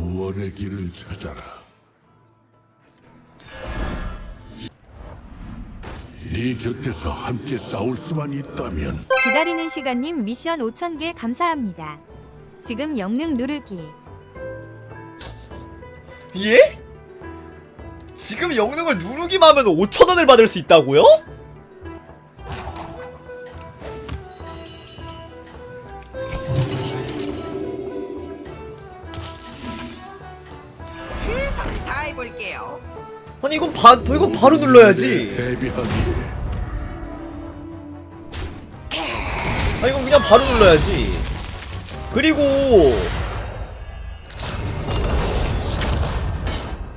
구원의 길을 찾아라. 네 곁에서 함께 싸울 수만 있다면 기다리는 시간님 미션 5,000개 감사합니다. 지금 영능 누르기. 예? 지금 영능을 누르기만 하면 5천원을 받을 수 있다고요? 바, 이건 바로 눌러야지. 아 이건 그냥 바로 눌러야지. 그리고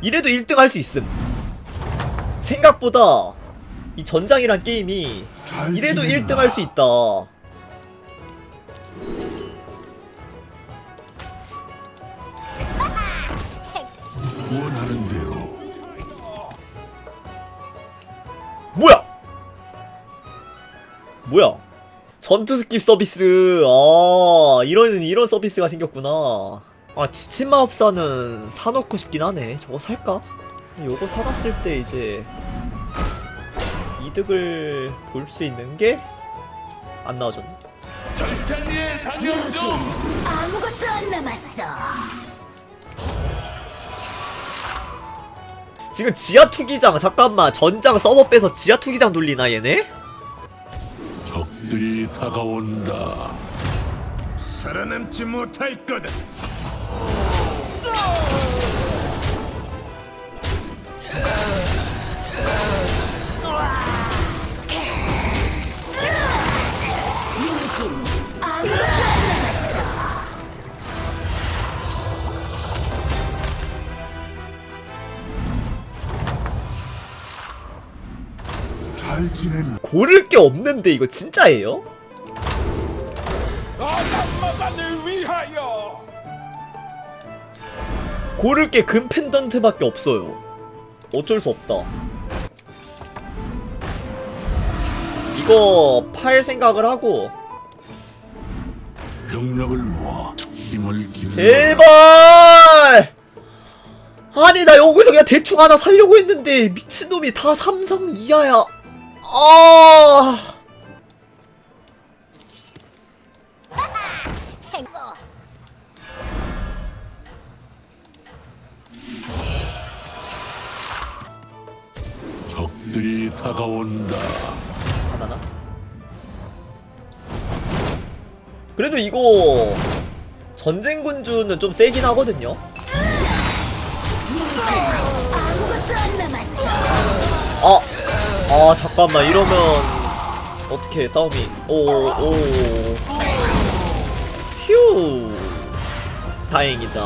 이래도 1등 할 수 있음. 생각보다 이 전장이란 게임이 잘 이래도 지낸다. 1등 할 수 있다 뭐야 전투 스킵 서비스 아 이런 이런 서비스가 생겼구나 아 지친 마법사는 사놓고 싶긴 하네 저거 살까? 요거 사놨을 때 이제 이득을 볼 수 있는 게 안 나와줬네 아무것도 안 남았어. 지금 지하 투기장 잠깐만 전장 서버 빼서 지하 투기장 돌리나 얘네? 적들이 다가온다. 살아남지 못할 거다. 고를 게 없는데 이거 진짜예요? 고를 게 금 펜던트밖에 없어요. 어쩔 수 없다. 이거 팔 생각을 하고 병력을 모아 힘을. 제발! 아니 나 여기서 그냥 대충 하나 살려고 했는데 미친놈이 다 삼성 이하야. 아. 적들이 다가온다. 하나나? 그래도 이거 전쟁 군주는 좀 세긴 하거든요. 아 잠깐만 이러면 어떻게 싸움이 오오 휴 다행이다.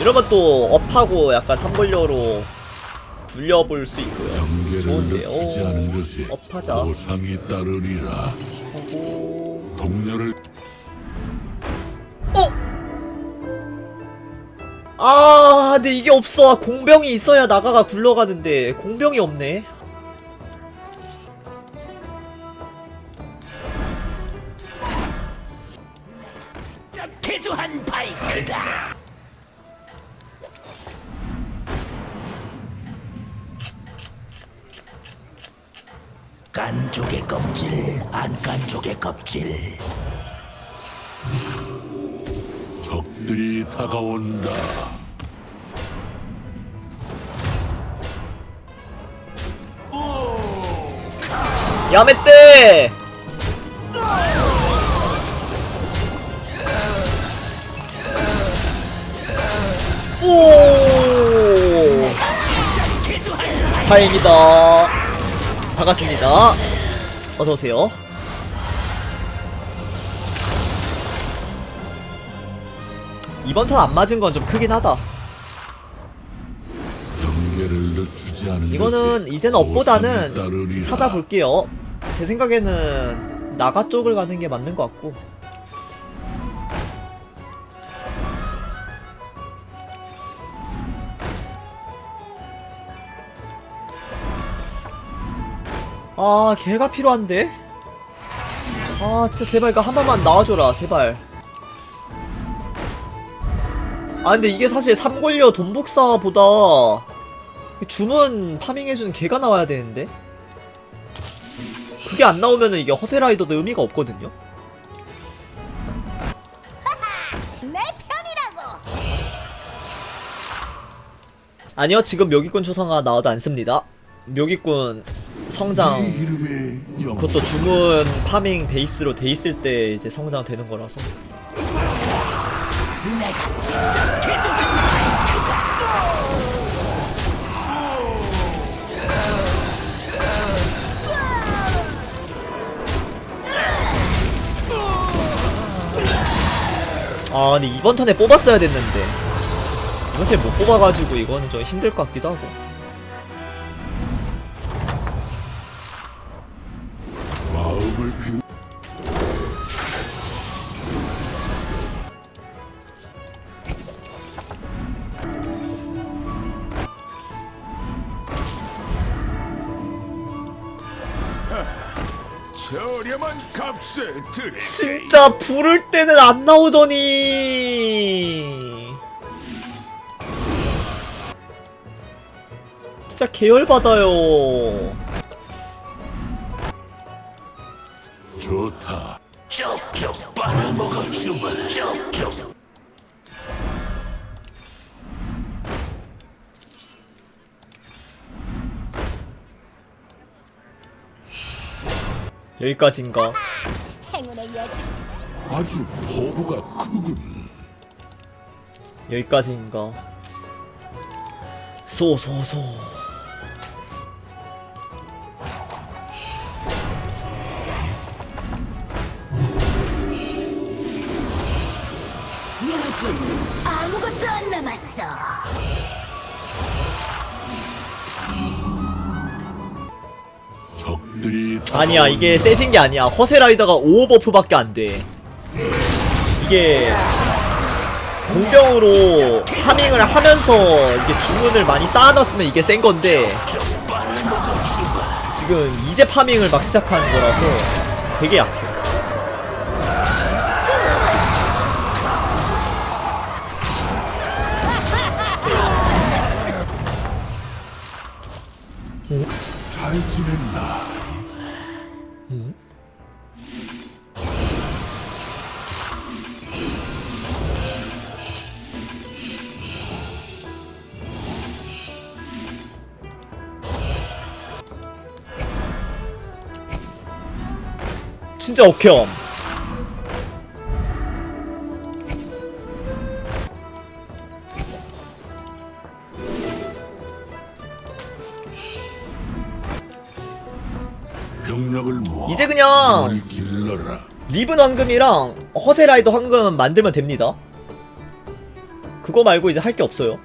이러면 또 업하고 약간 삼불려로 굴려볼 수 있고요. 좋은데요. 업하자. 보상이 따르리라. 하고 동료를 아 근데 이게 없어 아, 공병이 있어야 나가가 굴러가는데 공병이 없네 깐족의 껍질, 안 깐족의 껍질. 적들이 다가온다. 야매떼 오 다행이다 반갑습니다 어서오세요 이번 턴 안 맞은 건 좀 크긴 하다 이거는 이제는 업보다는. 찾아볼게요. 제 생각에는 나가 쪽을 가는 게 맞는 것 같고. 아, 걔가 필요한데? 아, 진짜 제발 이거 한 번만 나와줘라, 제발. 아 근데 이게 사실 삼골려 돈복사보다 주문 파밍해주는 개가 나와야 되는데 그게 안 나오면은 이게 허세라이더도 의미가 없거든요. 아니요 지금 묘기꾼 초상화 나와도 안 씁니다 묘기꾼 성장. 그것도 주문 파밍 베이스로 돼 있을 때 이제 성장 되는 거라서. 아 근데 이번 턴에 뽑았어야 됐는데. 이번 턴에 못 뽑아가지고 이거는 좀 힘들 것 같기도 하고 저렴한 값에 드릴게. 진짜 부를 때는 안 나오더니 진짜 계열받아요 여기까지인가? 행운의 여신. 아주 포부가 크군. 여기까지인가? 소소소 아니야 이게 세진 게 아니야. 허세라이더가 5버프밖에 안 돼. 이게 공병으로 파밍을 하면서 이게 주문을 많이 쌓아놨으면 이게 센 건데 지금 이제 파밍을 막 시작하는 거라서 되게 약해. 잘 지냈나 진짜 모아 이제 그냥 리븐 황금이랑 허세라이더 황금 만들면 됩니다. 그거 말고 이제 할 게 없어요.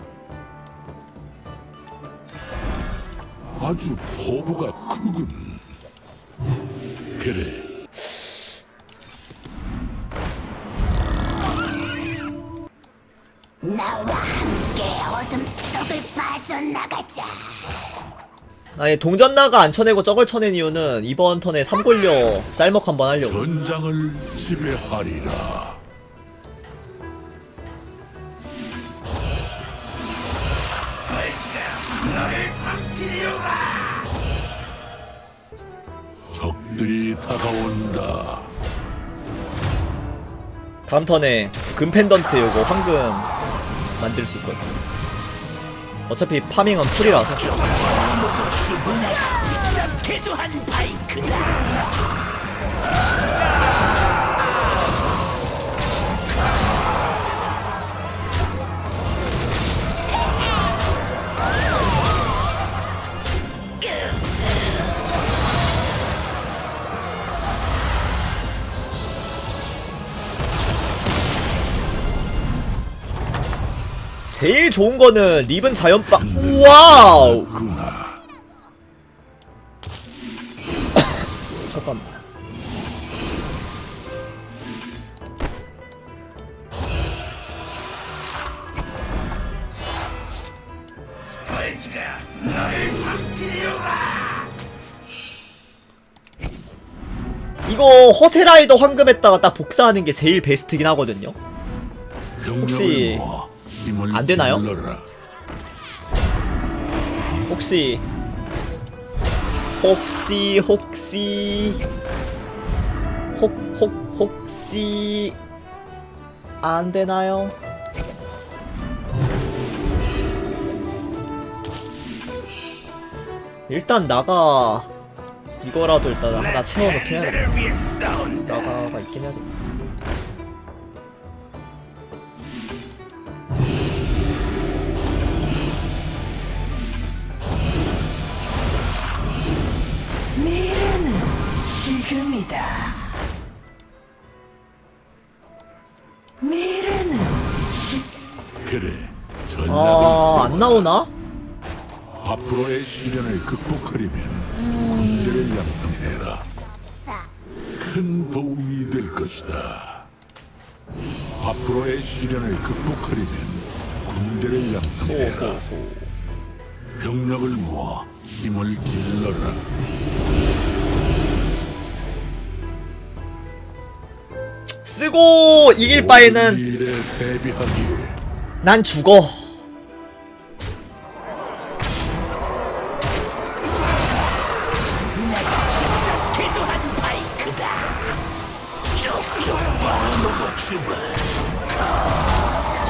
아주 포부가 크군. 그래 나와 함께 어둠 속을 빠져나가자. 아니 동전 나가 안 쳐내고 저걸 쳐낸 이유는 이번 턴에 삼골려 쌀먹 한번 하려고. 전장을 지배하리라. 적들이 다가온다. 다음 턴에 금 펜던트 요거 황금 만들 수 있거든 어차피 파밍은 풀이라서 제일 좋은 거는 리븐 자연빵. 와우! 구나. 잠깐만. 이거 허세라이더 황금에다가 딱 복사하는 게 제일 베스트긴 하거든요. 혹시 힘을 안 되나요? 혹시 혹시 혹시 혹혹 혹시 안 되나요? 일단 나가 이거라도 일단 하나 채워놓긴 해야 돼. 나가가 있긴 해야 돼. 미 안 나오나? 앞으로의 시련을 극복하려면 군대를 양성해라. 큰 도움이 될 것이다. 앞으로의 시련을 극복하려면 군대를 양성해라. 병력을 모아 힘을 길러라. 쓰고 이길 바에는 일에 대비하기. 난 죽어.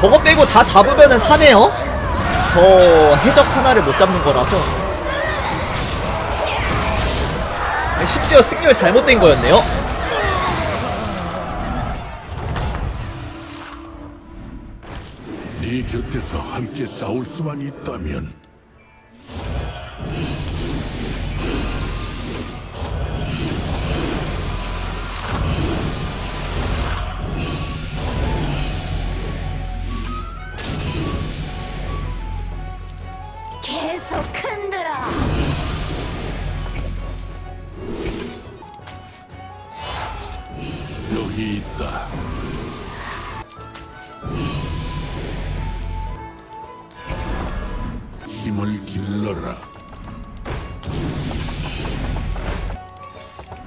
저거 빼고 다 잡으면은 사네요? 저 해적 하나를 못 잡는 거라서 심지어 승률 잘못된 거였네요? 네 곁에서 함께 싸울 수만 있다면 여기 있다. 힘을 길러라.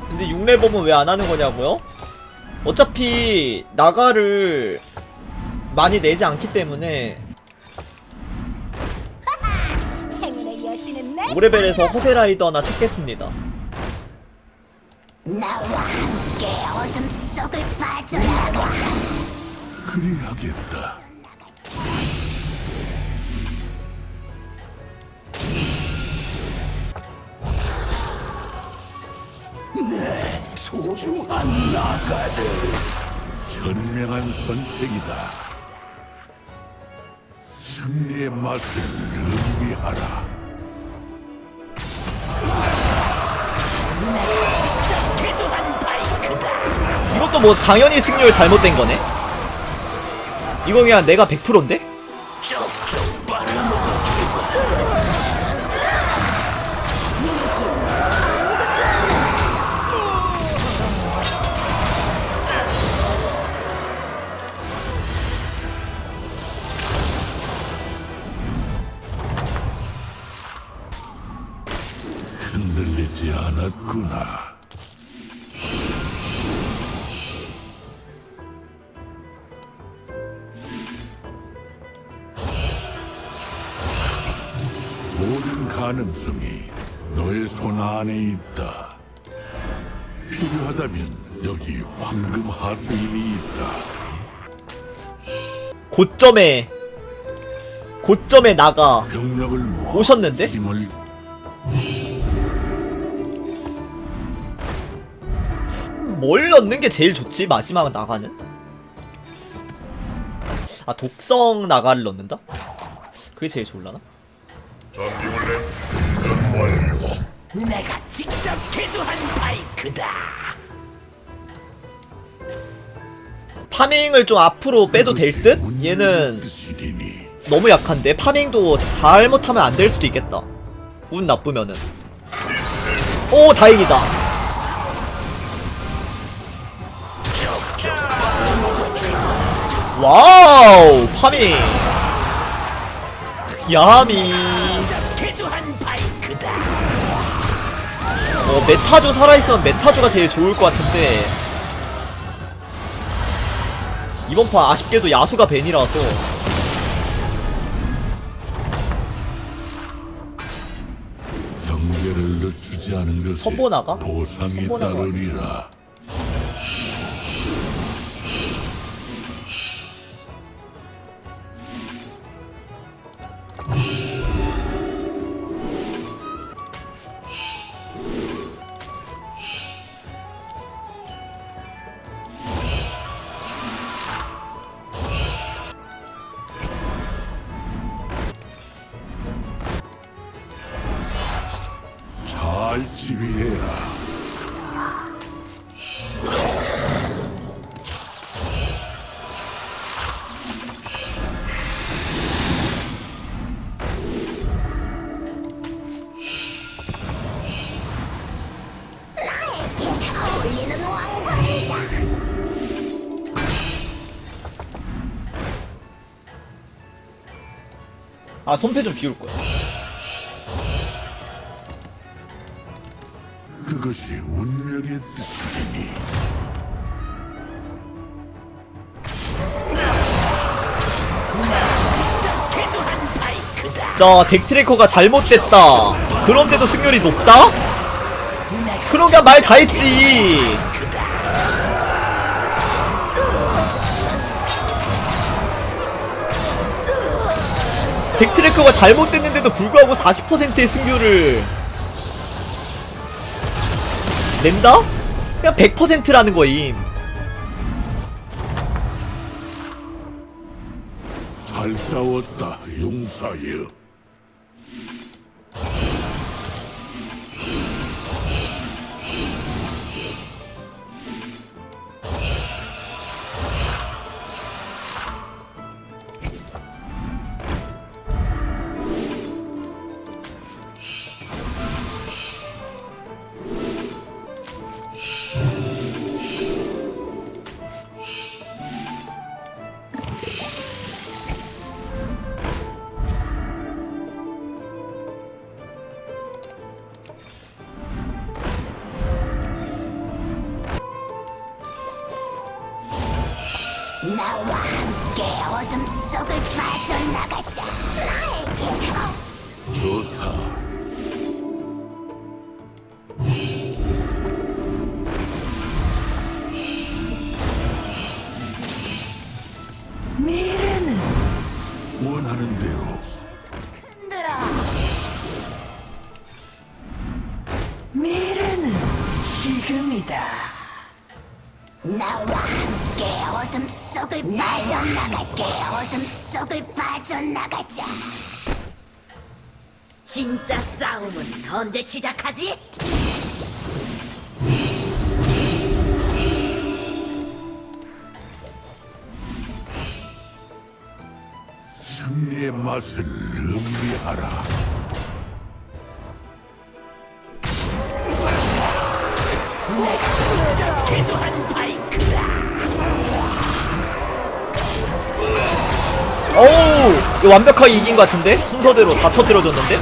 근데 6레범은 왜 안 하는 거냐고요? 어차피 나가를 많이 내지 않기 때문에 행운의 여신은 내 5레벨에서 허세라이더 하나 찾겠습니다 나와 함께 어둠 속을 빠져나가자. 그리하겠다. 소중한 나가들. 현명한 선택이다. 승리의 맛을 음미하라. 이것도 뭐 당연히 승률 잘못된 거네 이거 그냥 내가 100%인데? 쭉쭉 빨아먹어 주마. 흔들리지 않았구나. 모든 가능성이 너의 손 안에 있다. 필요하다면 여기 황금 하수인이 있다. 고점에 고점에 나가 병력을 모아 오셨는데? 힘을 뭘 넣는 게 제일 좋지? 마지막 나가는? 아 독성 나가를 넣는다? 그게 제일 좋을라나? 내가 직접 개조한 바이크다. 파밍을 좀 앞으로 빼도 될 듯? 얘는 뜻이리니? 너무 약한데 파밍도 잘못하면 안 될 수도 있겠다. 운 나쁘면은. 오 다행이다. 와우 파밍. 야미 어, 메타주 살아있으면 메타주가 제일 좋을 것 같은데 이번 판 아쉽게도 야수가 벤이라서 경계를 늦추지 않은 것이 천보나가? 천보나가 따르리라. 아 손패 좀 비울 거야 그것이 운명의 뜻이니. 자 덱트래커가 잘못됐다 그런데도 승률이 높다? 그러면 말다 했지 덱트래커가 잘못됐는데도 불구하고 40%의 승률을 낸다? 그냥 100%라는 거임 잘 싸웠다, 용사여. 미래는 원하는 대로 흔들어. 미래는 지금이다. 나와 함께 어둠 속을 빠져나가자. 어둠 속을 빠져나가자. 진짜 싸움은 언제 시작하지? 승리의 맛을 음미하라. 개조한 바이크다. 어우 이거 완벽하게 이긴 것 같은데? 순서대로 다 터뜨려졌는데?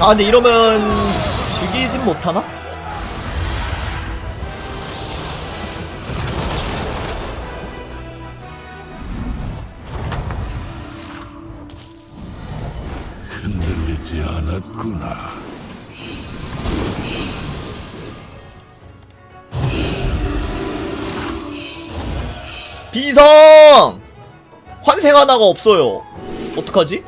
아 근데 이러면 죽이진 못하나? 비성! 환생 하나가 없어요. 어떡하지?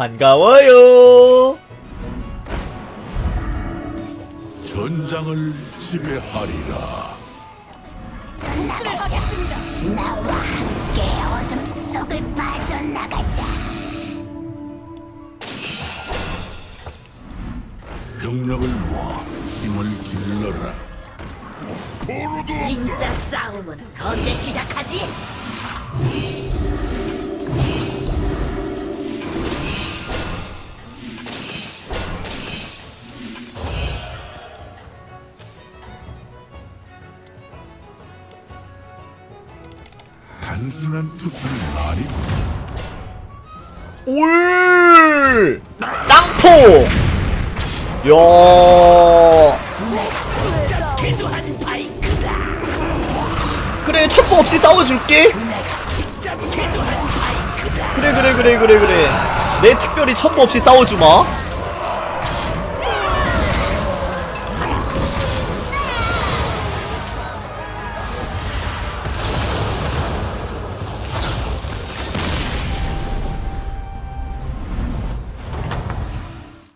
반가워요. 전장을 지배하리라. 나가자. 나와 함께 어둠 속을 빠져나가자. 병력을 모아 힘을 길러라. 진짜 싸움은 언제 시작하지? 단순한 투수는 말이 올 땅포! 야. 그래 첩보 없이 싸워줄게. 그래 그래 그래 그래 그래. 내 특별히 첩보 없이 싸워주마